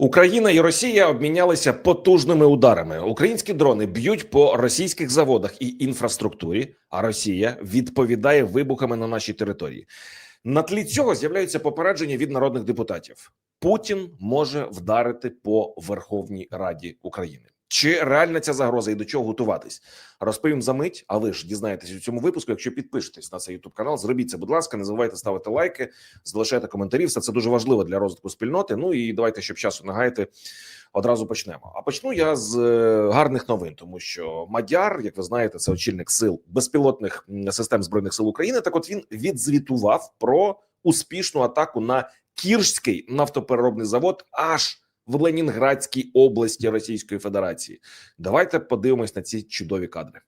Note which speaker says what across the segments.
Speaker 1: Україна і Росія обмінялися потужними ударами. Українські дрони б'ють по російських заводах і інфраструктурі, а Росія відповідає вибухами на нашій території. На тлі цього з'являються попередження від народних депутатів. Путін може вдарити по Верховній Раді України. Чи реальна ця загроза і до чого готуватись? Розповім за мить, а ви ж дізнаєтесь у цьому випуску. Якщо підпишетесь на цей youtube канал, зробіть це, будь ласка, не забувайте ставити лайки, залишайте коментарі. Все це дуже важливо для розвитку спільноти. Ну і давайте, щоб часу не гаяти, одразу почнемо. А почну я з е, гарних новин, тому що Мадяр, як ви знаєте, це очільник сил безпілотних систем збройних сил України. Так, от він відзвітував про успішну атаку на Кірський нафтопереробний завод аж в Ленінградській області Російської Федерації. Давайте подивимось на ці чудові кадри.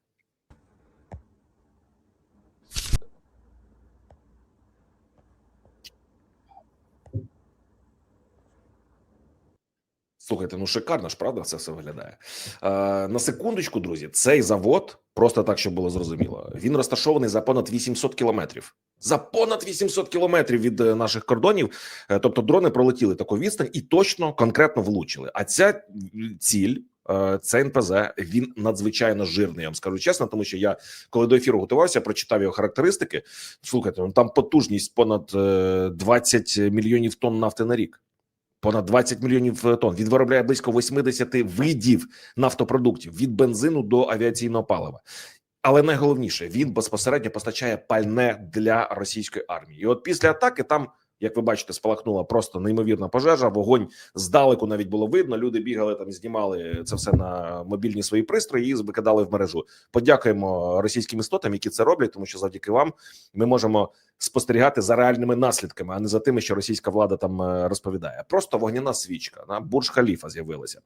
Speaker 1: Слухайте, ну шикарно ж, правда, це все виглядає. Е, на секундочку, друзі, цей завод, просто так, щоб було зрозуміло, він розташований за понад 800 кілометрів. За понад 800 кілометрів від е, наших кордонів. Е, тобто дрони пролетіли таку відстань і точно конкретно влучили. А ця ціль. е, Це НПЗ, він надзвичайно жирний. Я вам скажу чесно, тому що я коли до ефіру готувався, прочитав його характеристики. Слухайте, ну там потужність понад е, 20 мільйонів тонн нафти на рік. Понад 20 мільйонів е, тонн. Він виробляє близько 80 видів нафтопродуктів від бензину до авіаційного палива. Але найголовніше він безпосередньо постачає пальне для російської армії. І от після атаки там, як ви бачите, спалахнула просто неймовірна пожежа. Вогонь здалеку навіть було видно. Люди бігали там, знімали це все на мобільні свої пристрої і викидали в мережу. Подякуємо російським істотам, які це роблять, тому що завдяки вам ми можемо спостерігати за реальними наслідками, а не за тими, що російська влада там е, розповідає. Просто вогняна свічка на бурж халіфа з'явилася.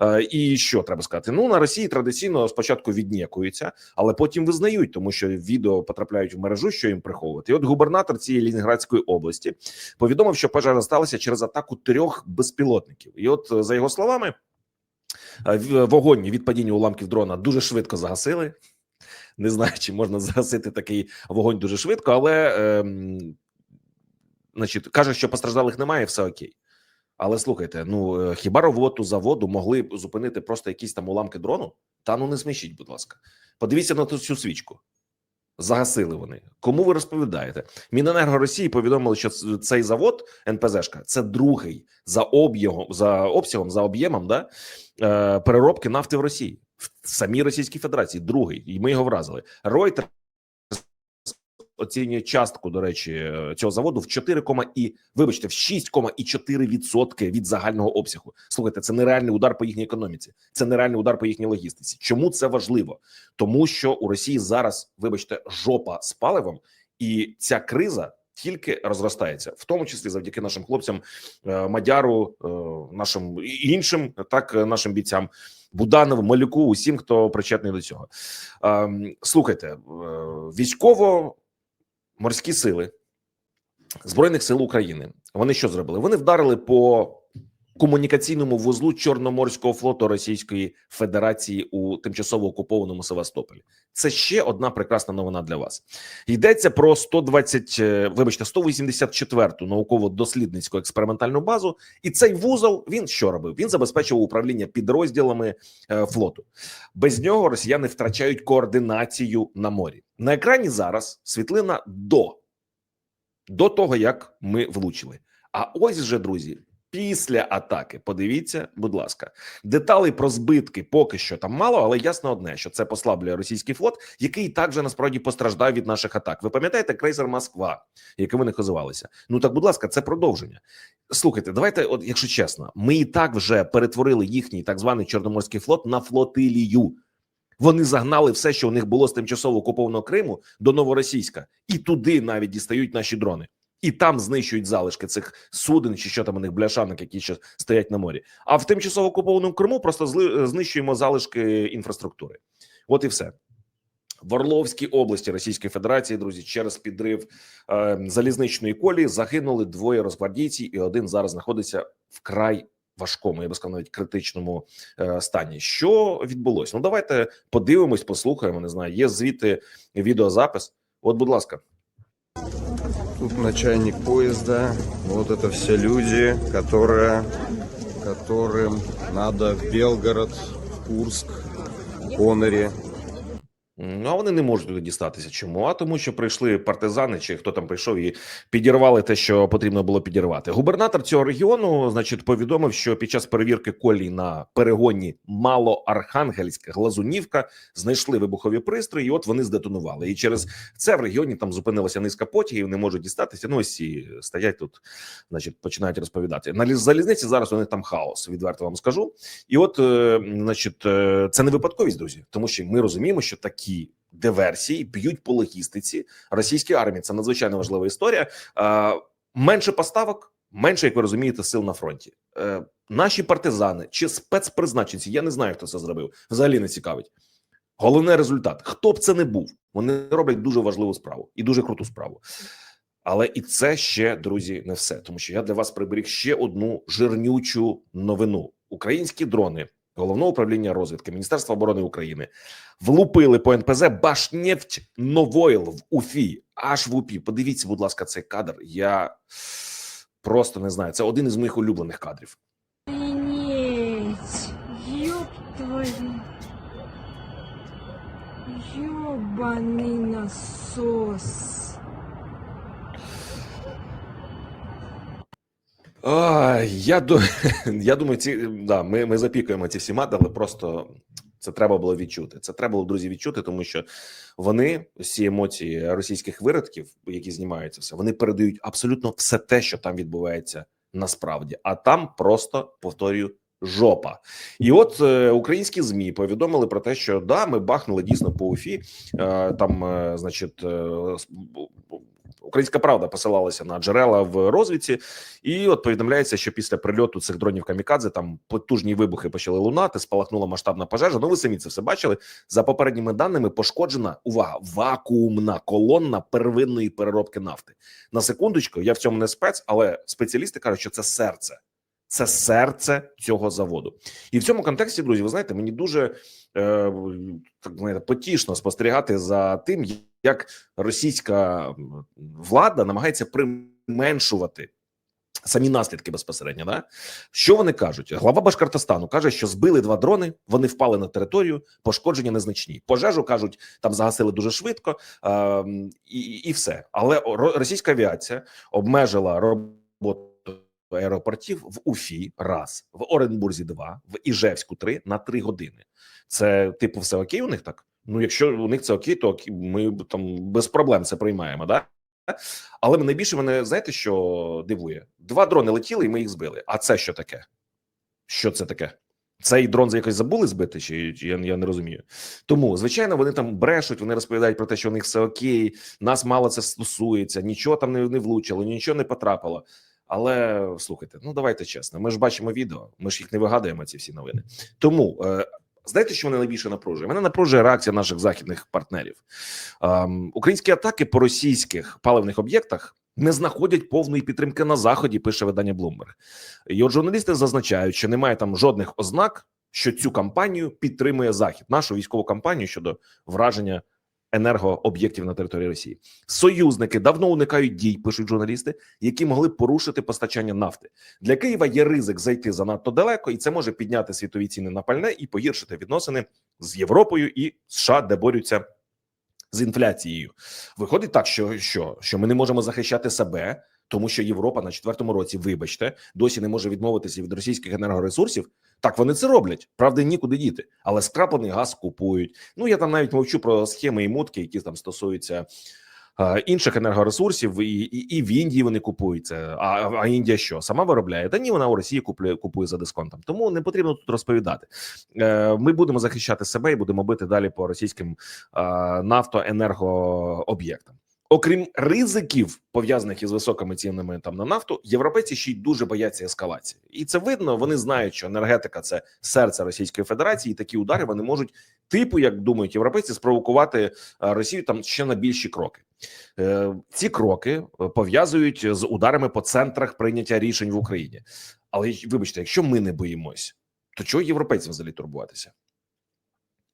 Speaker 1: Е, І що треба сказати? Ну на Росії традиційно спочатку віднікуються, але потім визнають, тому що відео потрапляють в мережу, що їм приховувати. І от губернатор цієї Лінінградської області повідомив, що пожежа сталася через атаку трьох безпілотників. І от е, за його словами, вогонь від падіння уламків дрона дуже швидко загасили. Не знаю, чи можна загасити такий вогонь дуже швидко, але ем, значить, каже, що постраждалих немає, все окей. Але слухайте, ну е, хіба роботу заводу могли б зупинити просто якісь там уламки дрону? Та ну не смішіть, будь ласка. Подивіться на цю свічку. Загасили вони. Кому ви розповідаєте? Міненерго Росії повідомили, що цей завод НПЗшка це другий за об'ємом, за обсягом, за об'ємом да, е, переробки нафти в Росії в самій Російській Федерації. Другий, і ми його вразили. Reuters оцінює частку, до речі, цього заводу в 4, і вибачте, в 6,4% від загального обсягу. Слухайте, це нереальний удар по їхній економіці. Це нереальний удар по їхній логістиці. Чому це важливо? Тому що у Росії зараз, вибачте, жопа з паливом, і ця криза. Тільки розростається, в тому числі завдяки нашим хлопцям, е, Мадяру, е, нашим іншим, так е, нашим бійцям, Буданову, Малюку, усім, хто причетний до цього. Слухайте, е, військово морські сили Збройних сил України. Вони що зробили? Вони вдарили по комунікаційному вузлу Чорноморського флоту Російської Федерації у тимчасово окупованому Севастополі. Це ще одна прекрасна новина для вас. Йдеться про 120, е, вибачте, 184-ту науково-дослідницьку експериментальну базу. І цей вузол він що робив? Він забезпечував управління підрозділами е, флоту. Без нього росіяни втрачають координацію на морі. На екрані зараз світлина до, до того, як ми влучили. А ось же, друзі, після атаки. Подивіться, будь ласка, деталей про збитки поки що там мало, але ясно одне, що це послаблює російський флот, який також насправді постраждав від наших атак. Ви пам'ятаєте крейсер Москва, яким вони хозувалися? Ну так, будь ласка, це продовження. Слухайте, давайте, от якщо чесно, ми і так вже перетворили їхній так званий Чорноморський флот на флотилію. Вони загнали все, що у них було з тимчасово окупованого Криму до новоросійська, і туди навіть дістають наші дрони, і там знищують залишки цих суден, чи що там у них бляшанок, які ще стоять на морі. А в тимчасово окупованому Криму просто знищуємо залишки інфраструктури. От і все. В Орловській області Російської Федерації, друзі, через підрив е, залізничної колії загинули двоє розгвардійців, і один зараз знаходиться вкрай важкому, я би сказав, навіть критичному е, стані. Що відбулося? Ну давайте подивимось, послухаємо. Не знаю, є звідти відеозапис. От, будь ласка
Speaker 2: Тут начальник поезда. Вот это все люди, которые, которым надо в Белгород, Курск, Конари,
Speaker 1: Ну, а вони не можуть туди дістатися. Чому? А тому, що прийшли партизани, чи хто там прийшов і підірвали те, що потрібно було підірвати. Губернатор цього регіону, значить, повідомив, що під час перевірки колій на перегоні Малоархангельська Глазунівка знайшли вибухові пристрої, і от вони здетонували. І через це в регіоні там зупинилася низка потягів, не можуть дістатися. Ну ось ці стоять тут, значить, починають розповідати. На ліз- залізниці зараз у них там хаос. Відверто вам скажу. І от, е, значить, е, це не випадковість, друзі, тому що ми розуміємо, що такі диверсії б'ють по логістиці російської армії. Це надзвичайно важлива історія. Е, Менше поставок, менше, як ви розумієте, сил на фронті. Е, Наші партизани чи спецпризначенці, я не знаю, хто це зробив. Взагалі не цікавить. Головне результат. Хто б це не був, вони роблять дуже важливу справу і дуже круту справу. Але і це ще, друзі, не все, тому що я для вас приберіг ще одну жирнючу новину: українські дрони головного управління розвідки Міністерства оборони України влупили по НПЗ Башнефть Новойл в Уфі. Аж в Уфі. Подивіться, будь ласка, цей кадр. Я просто не знаю. Це один із моїх улюблених кадрів.
Speaker 3: Охренеть! Ёб твою! Ёбаный насос!
Speaker 1: Ай, я я думаю, ці да, ми, ми запікуємо ці всі мати, але просто це треба було відчути. Це треба було друзі відчути, тому що вони всі емоції російських виродків, які знімаються, все вони передають абсолютно все те, що там відбувається насправді. А там просто повторюю. Жопа, і от е, українські змі повідомили про те, що да, ми бахнули дійсно по УФІ. Е, там, е, значить, е, Українська правда посилалася на джерела в розвідці, і от повідомляється, що після прильоту цих дронів камікадзе там потужні вибухи почали лунати, спалахнула масштабна пожежа. Ну, ви самі це все бачили. За попередніми даними пошкоджена увага, вакуумна колонна первинної переробки нафти. На секундочку, я в цьому не спец, але спеціалісти кажуть, що це серце. Це серце цього заводу, і в цьому контексті, друзі, ви знаєте, мені дуже так знаєте, потішно спостерігати за тим, як російська влада намагається применшувати самі наслідки безпосередньо. Да? Що вони кажуть? Глава Башкортостану каже, що збили два дрони, вони впали на територію, пошкодження незначні. Пожежу кажуть, там загасили дуже швидко, е, і, і все. Але ро- російська авіація обмежила роботу аеропортів в Уфі раз, в Оренбурзі два, в Іжевську три на три години. Це типу все окей у них так? Ну, якщо у них це окей, то окей, ми там без проблем це приймаємо, да? Але найбільше мене знаєте, що дивує? Два дрони летіли, і ми їх збили. А це що таке? Що це таке? Цей дрон якось забули збити, чи я, я не розумію. Тому, звичайно, вони там брешуть, вони розповідають про те, що у них все окей, нас мало це стосується, нічого там не, не влучило, нічого не потрапило. Але слухайте, ну давайте чесно. Ми ж бачимо відео, ми ж їх не вигадуємо, ці всі новини. Тому е, знаєте, що мене найбільше напружує? Мене напружує реакція наших західних партнерів. Ем, українські атаки по російських паливних об'єктах не знаходять повної підтримки на заході. Пише видання Bloomberg. От журналісти зазначають, що немає там жодних ознак, що цю кампанію підтримує Захід, нашу військову кампанію щодо враження енергооб'єктів на території Росії. Союзники давно уникають дій, пишуть журналісти, які могли б порушити постачання нафти. Для Києва є ризик зайти занадто далеко, і це може підняти світові ціни на пальне і погіршити відносини з Європою і США, де борються з інфляцією. Виходить так, що, що, що ми не можемо захищати себе, тому що Європа на четвертому році, вибачте, досі не може відмовитися від російських енергоресурсів. Так вони це роблять. Правда, нікуди діти, але скраплений газ купують. Ну я там навіть мовчу про схеми і мутки, які там стосуються е, інших енергоресурсів, і, і, і в Індії вони купують це. А, а Індія що сама виробляє? Та ні, вона у Росії купує, купує за дисконтом. Тому не потрібно тут розповідати. Е, Ми будемо захищати себе і будемо бити далі по російським е, нафтоенергооб'єктам. Окрім ризиків пов'язаних із високими цінами там на нафту, європейці ще й дуже бояться ескалації, і це видно. Вони знають, що енергетика це серце Російської Федерації, і такі удари вони можуть, типу, як думають європейці, спровокувати е, Росію там ще на більші кроки. Е, Ці кроки е, пов'язують з ударами по центрах прийняття рішень в Україні. Але вибачте, якщо ми не боїмось, то чого європейцям взагалі турбуватися?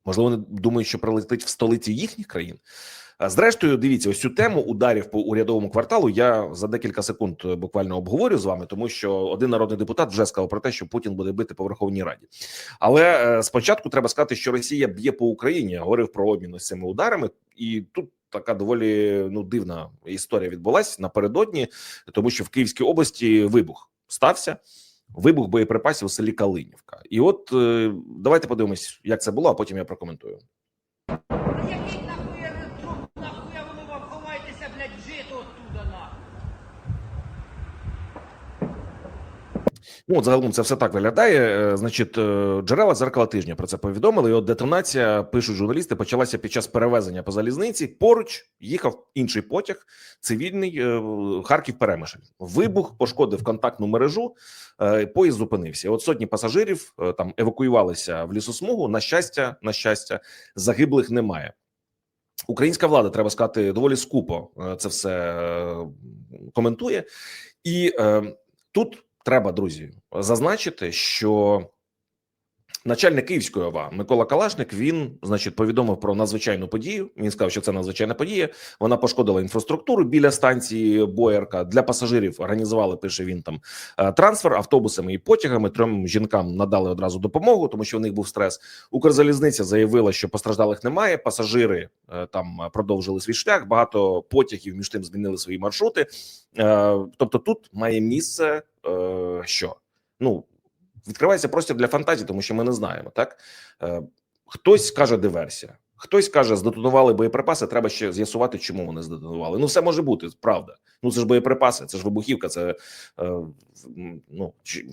Speaker 1: Можливо, вони думають, що прилетить в столиці їхніх країн. Зрештою, дивіться, ось цю тему ударів по урядовому кварталу. Я за декілька секунд е, буквально обговорю з вами, тому що один народний депутат вже сказав про те, що Путін буде бити по Верховній Раді. Але е, спочатку треба сказати, що Росія б'є по Україні. Я говорив про обмін ось цими ударами, і тут така доволі ну дивна історія відбулась напередодні, тому що в Київській області вибух стався. Вибух боєприпасів у селі Калинівка. І от е, давайте подивимось, як це було, а потім я прокоментую. Ну, от загалом це все так виглядає. Е, Значить, е, джерела дзеркала тижня про це повідомили. І от детонація пишуть журналісти. Почалася під час перевезення по залізниці. Поруч їхав інший потяг, цивільний е, Харків Перемишль. Вибух пошкодив контактну мережу. Поїзд зупинився. От сотні пасажирів там евакуювалися в лісосмугу. На щастя, на щастя, загиблих немає. Українська влада, треба сказати, доволі скупо це все коментує, і тут треба, друзі, зазначити, що начальник Київської ОВА Микола Калашник він, значить, повідомив про надзвичайну подію. Він сказав, що це надзвичайна подія. Вона пошкодила інфраструктуру біля станції Боярка. Для пасажирів організували, пише він там е, трансфер автобусами і потягами. Трьом жінкам надали одразу допомогу, тому що у них був стрес. Укрзалізниця заявила, що постраждалих немає. Пасажири е, там продовжили свій шлях. Багато потягів між тим змінили свої маршрути. Е, Тобто, тут має місце е, що ну відкривається простір для фантазії, тому що ми не знаємо. Так Е, хтось каже диверсія, хтось каже, здетонували боєприпаси. Треба ще з'ясувати, чому вони здетонували. Ну, все може бути, правда. Ну це ж боєприпаси, це ж вибухівка. Це е, ну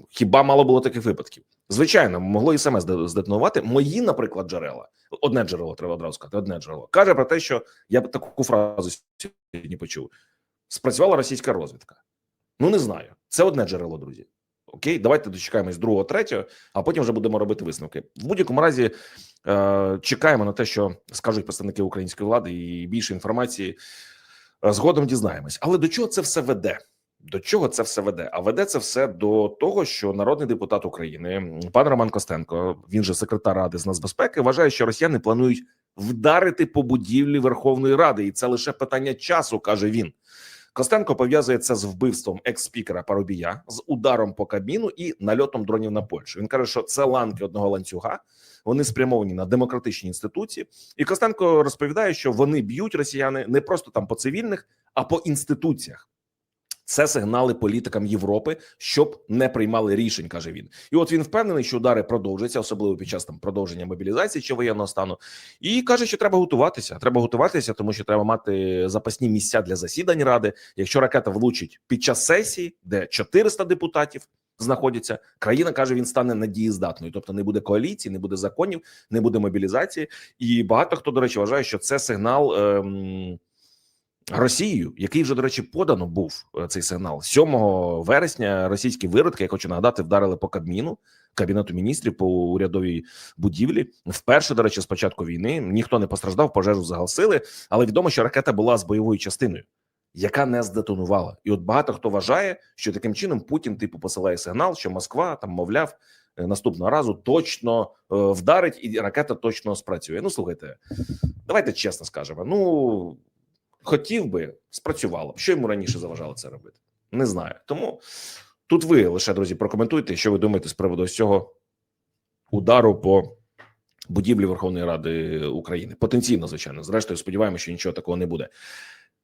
Speaker 1: хіба мало було таких випадків? Звичайно, могло і саме здетонувати. Мої, наприклад, джерела. Одне джерело треба одразу сказати. Одне джерело каже про те, що я таку фразу сьогодні почув. Спрацювала російська розвідка. Ну не знаю. Це одне джерело, друзі. Окей, давайте дочекаємось другого, третього, а потім вже будемо робити висновки. В будь-якому разі е, чекаємо на те, що скажуть представники української влади, і більше інформації е, згодом дізнаємось. Але до чого це все веде? До чого це все веде? А веде це все до того, що народний депутат України, пан Роман Костенко, він же секретар ради з нацбезпеки, вважає, що росіяни планують вдарити по будівлі Верховної Ради, і це лише питання часу, каже він. Костенко пов'язує це з вбивством екс-спікера Парубія, з ударом по Кабміну і нальотом дронів на Польщу. Він каже, що це ланки одного ланцюга. Вони спрямовані на демократичні інституції. І Костенко розповідає, що вони б'ють росіяни не просто там по цивільних, а по інституціях. Це сигнали політикам Європи, щоб не приймали рішень, каже він. І от він впевнений, що удари продовжаться, особливо під час там продовження мобілізації чи воєнного стану. І каже, що треба готуватися. Треба готуватися, тому що треба мати запасні місця для засідань ради. Якщо ракета влучить під час сесії, де 400 депутатів знаходяться, країна каже, він стане недієздатною, тобто не буде коаліції, не буде законів, не буде мобілізації. І багато хто, до речі, вважає, що це сигнал. Ем... Росією, який вже до речі подано був е, цей сигнал 7 вересня. Російські виродки, я хочу нагадати, вдарили по Кабміну, кабінету міністрів по урядовій будівлі. Вперше, до речі, з початку війни ніхто не постраждав, пожежу загасили, але відомо, що ракета була з бойовою частиною, яка не здетонувала. І от багато хто вважає, що таким чином Путін типу посилає сигнал, що Москва там, мовляв, е, наступного разу точно е, вдарить, і ракета точно спрацює. Ну слухайте, давайте чесно скажемо. Ну хотів би, спрацювало б. Що йому раніше заважало це робити? Не знаю. Тому тут ви лише друзі прокоментуйте, що ви думаєте з приводу цього удару по будівлі Верховної Ради України. Потенційно, звичайно. Зрештою, сподіваємося, що нічого такого не буде.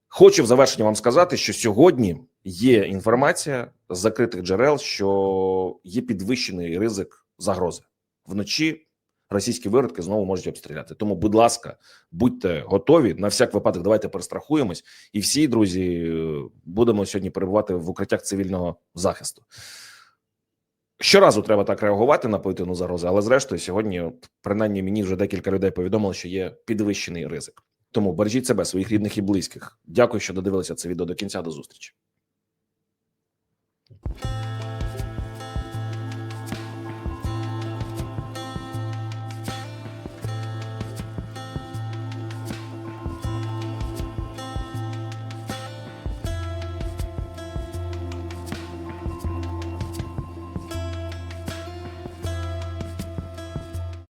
Speaker 1: Хочу в завершення вам сказати, що сьогодні є інформація з закритих джерел, що є підвищений ризик загрози вночі. Російські виродки знову можуть обстріляти. Тому, будь ласка, будьте готові на всяк випадок. Давайте перестрахуємось, і всі друзі будемо сьогодні перебувати в укриттях цивільного захисту. Щоразу треба так реагувати на повітряну загрозу, але зрештою, сьогодні, принаймні, мені вже декілька людей повідомили, що є підвищений ризик. Тому бережіть себе, своїх рідних і близьких. Дякую, що додивилися це відео до кінця. До зустрічі.